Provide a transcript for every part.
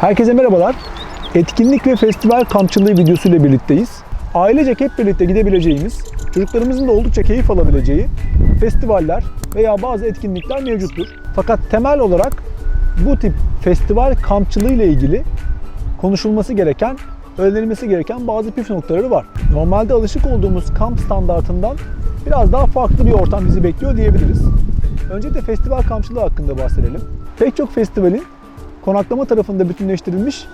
Herkese merhabalar. Etkinlik ve festival kampçılığı videosuyla birlikteyiz. Ailecek hep birlikte gidebileceğimiz, çocuklarımızın da oldukça keyif alabileceği festivaller veya bazı etkinlikler mevcuttur. Fakat temel olarak bu tip festival kampçılığı ile ilgili konuşulması gereken, öğrenilmesi gereken bazı püf noktaları var. Normalde alışık olduğumuz kamp standartından biraz daha farklı bir ortam bizi bekliyor diyebiliriz. Önce de festival kampçılığı hakkında bahsedelim. Pek çok festivalin konaklama tarafında bütünleştirilmiş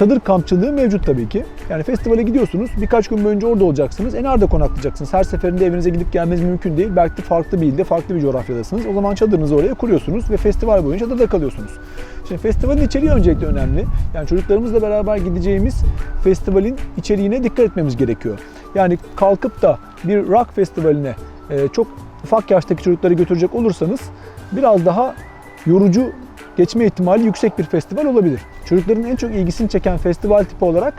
çadır kampçılığı mevcut tabii ki. Yani festivale gidiyorsunuz, birkaç gün boyunca orada olacaksınız. E nerede konaklayacaksınız? Her seferinde evinize gidip gelmeniz mümkün değil. Belki de farklı bir ilde, farklı bir coğrafyadasınız. O zaman çadırınızı oraya kuruyorsunuz ve festival boyunca çadırda kalıyorsunuz. Şimdi festivalin içeriği öncelikle önemli. Yani çocuklarımızla beraber gideceğimiz festivalin içeriğine dikkat etmemiz gerekiyor. Yani kalkıp da bir rock festivaline e, çok ufak yaştaki çocukları götürecek olursanız biraz daha yorucu geçme ihtimali yüksek bir festival olabilir. Çocukların en çok ilgisini çeken festival tipi olarak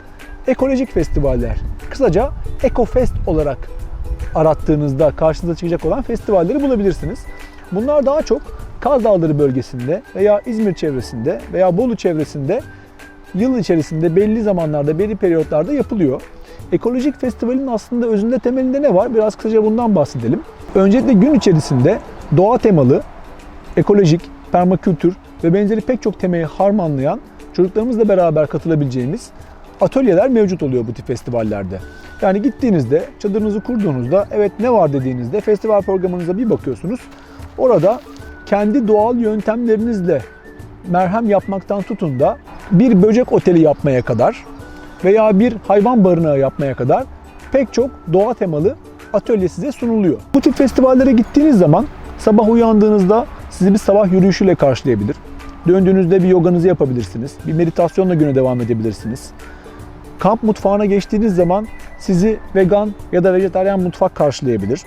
ekolojik festivaller. Kısaca EcoFest olarak arattığınızda karşınıza çıkacak olan festivalleri bulabilirsiniz. Bunlar daha çok Kaz Dağları bölgesinde veya İzmir çevresinde veya Bolu çevresinde yıl içerisinde belli zamanlarda, belli periyotlarda yapılıyor. Ekolojik festivalin aslında özünde temelinde ne var? Biraz kısaca bundan bahsedelim. Öncelikle gün içerisinde doğa temalı, ekolojik, permakültür ve benzeri pek çok temayı harmanlayan çocuklarımızla beraber katılabileceğimiz atölyeler mevcut oluyor bu tip festivallerde. Yani gittiğinizde, çadırınızı kurduğunuzda evet ne var dediğinizde festival programınıza bir bakıyorsunuz. Orada kendi doğal yöntemlerinizle merhem yapmaktan tutun da bir böcek oteli yapmaya kadar veya bir hayvan barınağı yapmaya kadar pek çok doğa temalı atölye size sunuluyor. Bu tip festivallere gittiğiniz zaman sabah uyandığınızda sizi bir sabah yürüyüşüyle karşılayabilir. Döndüğünüzde bir yoganızı yapabilirsiniz. Bir meditasyonla güne devam edebilirsiniz. Kamp mutfağına geçtiğiniz zaman sizi vegan ya da vejetaryen mutfak karşılayabilir.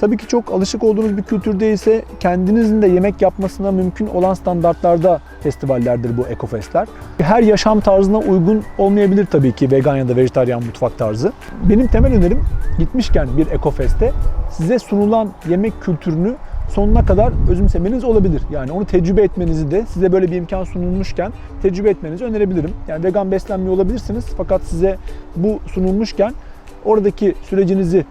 Tabii ki çok alışık olduğunuz bir kültür değilse kendinizin de yemek yapmasına mümkün olan standartlarda festivallerdir bu ekofestler. Her yaşam tarzına uygun olmayabilir tabii ki vegan ya da vejetaryen mutfak tarzı. Benim temel önerim gitmişken bir ekofeste size sunulan yemek kültürünü sonuna kadar özümsemeniz olabilir. Yani onu tecrübe etmenizi de size böyle bir imkan sunulmuşken tecrübe etmenizi önerebilirim. Yani vegan beslenmiyor olabilirsiniz fakat size bu sunulmuşken oradaki sürecinizi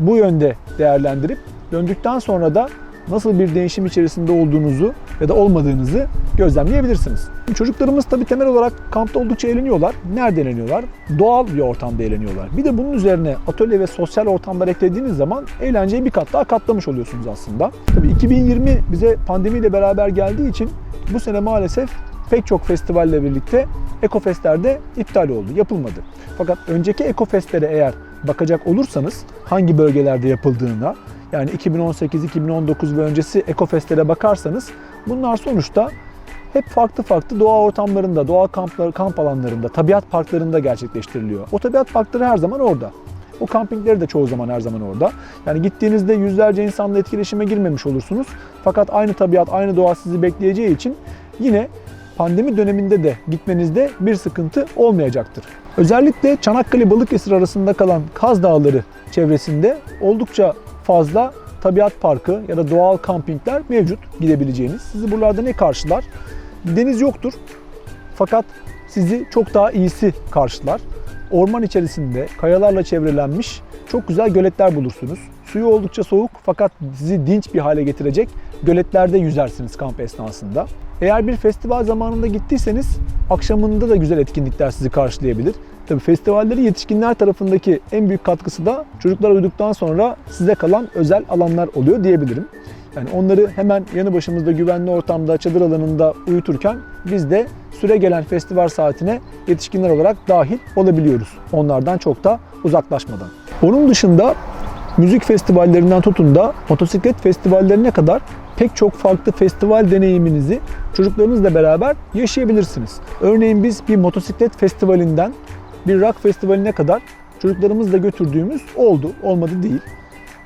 bu yönde değerlendirip döndükten sonra da nasıl bir değişim içerisinde olduğunuzu ya da olmadığınızı gözlemleyebilirsiniz. Çocuklarımız tabii temel olarak kampta oldukça eğleniyorlar. Nerede eğleniyorlar? Doğal bir ortamda eğleniyorlar. Bir de bunun üzerine atölye ve sosyal ortamlar eklediğiniz zaman eğlenceyi bir kat daha katlamış oluyorsunuz aslında. Tabii 2020 bize pandemiyle beraber geldiği için bu sene maalesef pek çok festivalle birlikte Ekofestler'de iptal oldu, yapılmadı. Fakat önceki Ekofestlere eğer bakacak olursanız hangi bölgelerde yapıldığına yani 2018, 2019 ve öncesi Ekofestlere bakarsanız bunlar sonuçta hep farklı farklı doğa ortamlarında, doğa kampları, kamp alanlarında, tabiat parklarında gerçekleştiriliyor. O tabiat parkları her zaman orada. O kampingleri de çoğu zaman her zaman orada. Yani gittiğinizde yüzlerce insanla etkileşime girmemiş olursunuz. Fakat aynı tabiat, aynı doğa sizi bekleyeceği için yine pandemi döneminde de gitmenizde bir sıkıntı olmayacaktır. Özellikle Çanakkale Balıkesir arasında kalan Kaz Dağları çevresinde oldukça fazla tabiat parkı ya da doğal kampingler mevcut gidebileceğiniz. Sizi buralarda ne karşılar? Deniz yoktur. Fakat sizi çok daha iyisi karşılar. Orman içerisinde kayalarla çevrelenmiş çok güzel göletler bulursunuz. Suyu oldukça soğuk fakat sizi dinç bir hale getirecek göletlerde yüzersiniz kamp esnasında. Eğer bir festival zamanında gittiyseniz akşamında da güzel etkinlikler sizi karşılayabilir. Tabii festivalleri yetişkinler tarafındaki en büyük katkısı da çocuklar uyuduktan sonra size kalan özel alanlar oluyor diyebilirim. Yani onları hemen yanı başımızda güvenli ortamda, çadır alanında uyuturken biz de süre gelen festival saatine yetişkinler olarak dahil olabiliyoruz. Onlardan çok da uzaklaşmadan. Onun dışında müzik festivallerinden tutun da motosiklet festivallerine kadar pek çok farklı festival deneyiminizi çocuklarınızla beraber yaşayabilirsiniz. Örneğin biz bir motosiklet festivalinden bir rock festivaline kadar çocuklarımızla götürdüğümüz oldu, olmadı değil.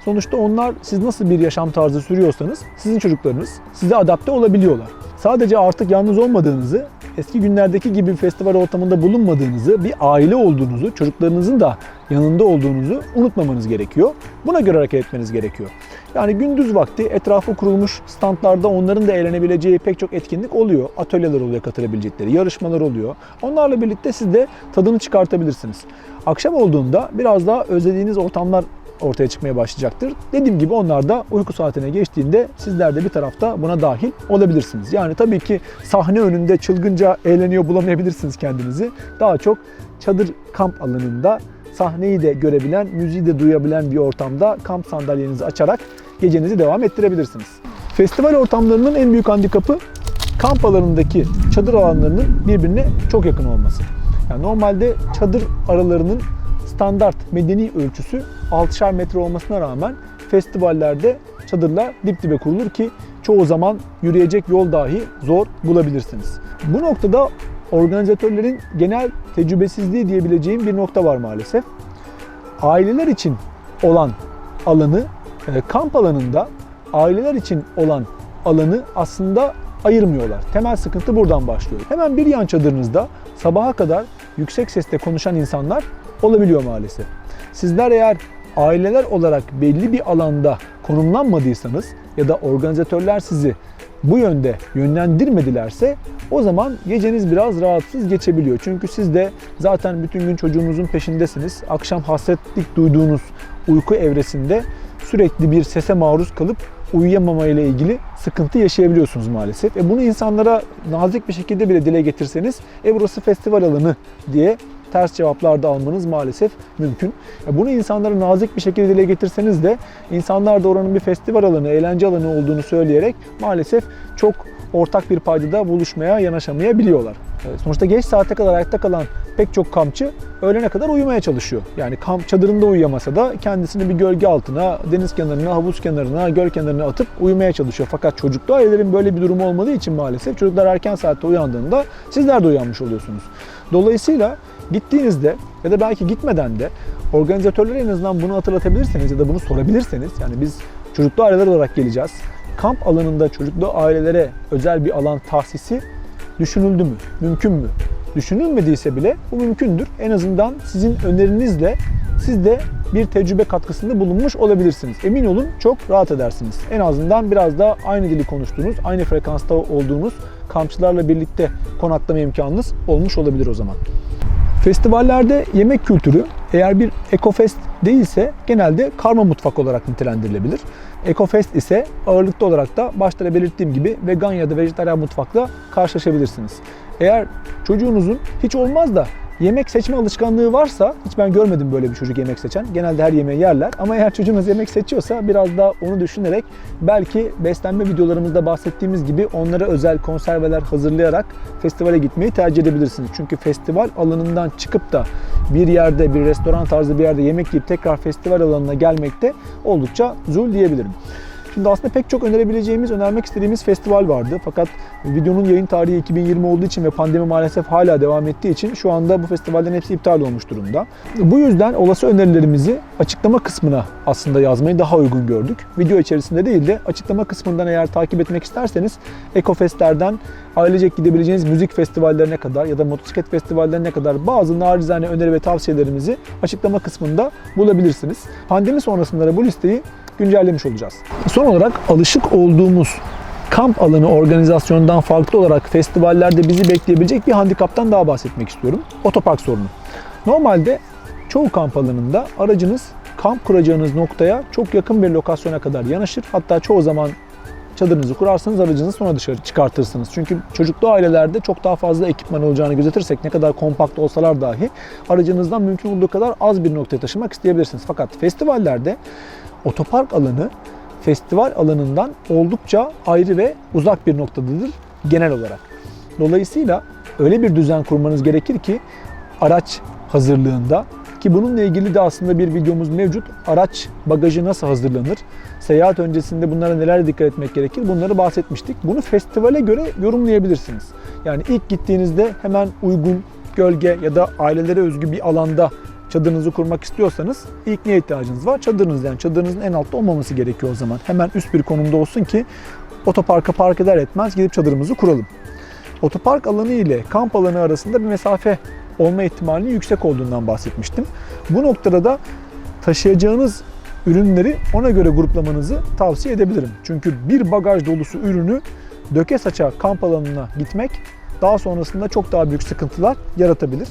Sonuçta onlar siz nasıl bir yaşam tarzı sürüyorsanız sizin çocuklarınız size adapte olabiliyorlar. Sadece artık yalnız olmadığınızı, eski günlerdeki gibi festival ortamında bulunmadığınızı, bir aile olduğunuzu, çocuklarınızın da yanında olduğunuzu unutmamanız gerekiyor. Buna göre hareket etmeniz gerekiyor. Yani gündüz vakti etrafı kurulmuş standlarda onların da eğlenebileceği pek çok etkinlik oluyor. Atölyeler oluyor katılabilecekleri, yarışmalar oluyor. Onlarla birlikte siz de tadını çıkartabilirsiniz. Akşam olduğunda biraz daha özlediğiniz ortamlar ortaya çıkmaya başlayacaktır. Dediğim gibi onlar da uyku saatine geçtiğinde sizler de bir tarafta buna dahil olabilirsiniz. Yani tabii ki sahne önünde çılgınca eğleniyor bulamayabilirsiniz kendinizi. Daha çok çadır kamp alanında sahneyi de görebilen, müziği de duyabilen bir ortamda kamp sandalyenizi açarak gecenizi devam ettirebilirsiniz. Festival ortamlarının en büyük handikapı kamp alanındaki çadır alanlarının birbirine çok yakın olması. Yani normalde çadır aralarının standart medeni ölçüsü 6'şar metre olmasına rağmen festivallerde çadırlar dip dibe kurulur ki çoğu zaman yürüyecek yol dahi zor bulabilirsiniz. Bu noktada organizatörlerin genel tecrübesizliği diyebileceğim bir nokta var maalesef. Aileler için olan alanı e, kamp alanında aileler için olan alanı aslında ayırmıyorlar. Temel sıkıntı buradan başlıyor. Hemen bir yan çadırınızda sabaha kadar yüksek sesle konuşan insanlar olabiliyor maalesef. Sizler eğer aileler olarak belli bir alanda konumlanmadıysanız ya da organizatörler sizi bu yönde yönlendirmedilerse o zaman geceniz biraz rahatsız geçebiliyor. Çünkü siz de zaten bütün gün çocuğunuzun peşindesiniz. Akşam hasretlik duyduğunuz uyku evresinde sürekli bir sese maruz kalıp uyuyamama ile ilgili sıkıntı yaşayabiliyorsunuz maalesef. E bunu insanlara nazik bir şekilde bile dile getirseniz e burası festival alanı diye ters cevaplar da almanız maalesef mümkün. Bunu insanlara nazik bir şekilde dile getirseniz de insanlar da oranın bir festival alanı, eğlence alanı olduğunu söyleyerek maalesef çok ortak bir paydada buluşmaya yanaşamayabiliyorlar. Sonuçta geç saate kadar ayakta kalan pek çok kampçı öğlene kadar uyumaya çalışıyor. Yani kamp çadırında uyuyamasa da kendisini bir gölge altına, deniz kenarına, havuz kenarına, göl kenarına atıp uyumaya çalışıyor. Fakat çocuklu ailelerin böyle bir durumu olmadığı için maalesef çocuklar erken saatte uyandığında sizler de uyanmış oluyorsunuz. Dolayısıyla gittiğinizde ya da belki gitmeden de organizatörlere en azından bunu hatırlatabilirseniz ya da bunu sorabilirseniz yani biz çocuklu aileler olarak geleceğiz. Kamp alanında çocuklu ailelere özel bir alan tahsisi düşünüldü mü? Mümkün mü? Düşünülmediyse bile bu mümkündür. En azından sizin önerinizle siz de bir tecrübe katkısında bulunmuş olabilirsiniz. Emin olun çok rahat edersiniz. En azından biraz da aynı dili konuştuğunuz, aynı frekansta olduğunuz kampçılarla birlikte konaklama imkanınız olmuş olabilir o zaman. Festivallerde yemek kültürü eğer bir ekofest değilse genelde karma mutfak olarak nitelendirilebilir. Ekofest ise ağırlıklı olarak da başta da belirttiğim gibi vegan ya da vejetaryen mutfakla karşılaşabilirsiniz. Eğer çocuğunuzun hiç olmaz da yemek seçme alışkanlığı varsa, hiç ben görmedim böyle bir çocuk yemek seçen. Genelde her yemeği yerler. Ama eğer çocuğunuz yemek seçiyorsa biraz da onu düşünerek belki beslenme videolarımızda bahsettiğimiz gibi onlara özel konserveler hazırlayarak festivale gitmeyi tercih edebilirsiniz. Çünkü festival alanından çıkıp da bir yerde, bir restoran tarzı bir yerde yemek yiyip tekrar festival alanına gelmekte oldukça zul diyebilirim. Şimdi aslında pek çok önerebileceğimiz, önermek istediğimiz festival vardı. Fakat videonun yayın tarihi 2020 olduğu için ve pandemi maalesef hala devam ettiği için şu anda bu festivallerin hepsi iptal olmuş durumda. Bu yüzden olası önerilerimizi açıklama kısmına aslında yazmayı daha uygun gördük. Video içerisinde değil de açıklama kısmından eğer takip etmek isterseniz Ekofestlerden ailecek gidebileceğiniz müzik festivallerine kadar ya da motosiklet festivallerine kadar bazı narizane öneri ve tavsiyelerimizi açıklama kısmında bulabilirsiniz. Pandemi sonrasında da bu listeyi güncellemiş olacağız. Son olarak alışık olduğumuz kamp alanı organizasyonundan farklı olarak festivallerde bizi bekleyebilecek bir handikaptan daha bahsetmek istiyorum. Otopark sorunu. Normalde çoğu kamp alanında aracınız kamp kuracağınız noktaya çok yakın bir lokasyona kadar yanaşır. Hatta çoğu zaman çadırınızı kurarsanız aracınızı sonra dışarı çıkartırsınız. Çünkü çocuklu ailelerde çok daha fazla ekipman olacağını gözetirsek ne kadar kompakt olsalar dahi aracınızdan mümkün olduğu kadar az bir noktaya taşımak isteyebilirsiniz. Fakat festivallerde otopark alanı festival alanından oldukça ayrı ve uzak bir noktadadır genel olarak. Dolayısıyla öyle bir düzen kurmanız gerekir ki araç hazırlığında ki bununla ilgili de aslında bir videomuz mevcut. Araç bagajı nasıl hazırlanır? Seyahat öncesinde bunlara neler dikkat etmek gerekir? Bunları bahsetmiştik. Bunu festivale göre yorumlayabilirsiniz. Yani ilk gittiğinizde hemen uygun gölge ya da ailelere özgü bir alanda çadırınızı kurmak istiyorsanız ilk neye ihtiyacınız var? Çadırınız yani çadırınızın en altta olmaması gerekiyor o zaman. Hemen üst bir konumda olsun ki otoparka park eder etmez gidip çadırımızı kuralım. Otopark alanı ile kamp alanı arasında bir mesafe olma ihtimalinin yüksek olduğundan bahsetmiştim. Bu noktada da taşıyacağınız ürünleri ona göre gruplamanızı tavsiye edebilirim. Çünkü bir bagaj dolusu ürünü döke saça kamp alanına gitmek daha sonrasında çok daha büyük sıkıntılar yaratabilir.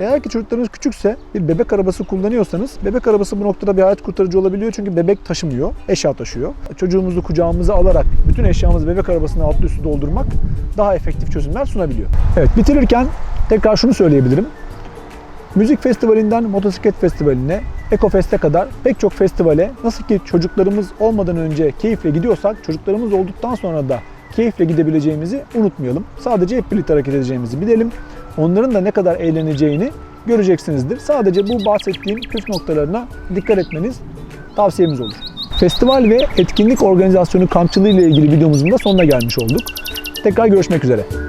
Eğer ki çocuklarınız küçükse bir bebek arabası kullanıyorsanız bebek arabası bu noktada bir hayat kurtarıcı olabiliyor çünkü bebek taşımıyor, eşya taşıyor. Çocuğumuzu kucağımıza alarak bütün eşyamızı bebek arabasına altlı üstü doldurmak daha efektif çözümler sunabiliyor. Evet bitirirken tekrar şunu söyleyebilirim. Müzik festivalinden motosiklet festivaline, Ekofest'e kadar pek çok festivale nasıl ki çocuklarımız olmadan önce keyifle gidiyorsak çocuklarımız olduktan sonra da keyifle gidebileceğimizi unutmayalım. Sadece hep birlikte hareket edeceğimizi bilelim. Onların da ne kadar eğleneceğini göreceksinizdir. Sadece bu bahsettiğim püf noktalarına dikkat etmeniz tavsiyemiz olur. Festival ve etkinlik organizasyonu kampçılığı ile ilgili videomuzun da sonuna gelmiş olduk. Tekrar görüşmek üzere.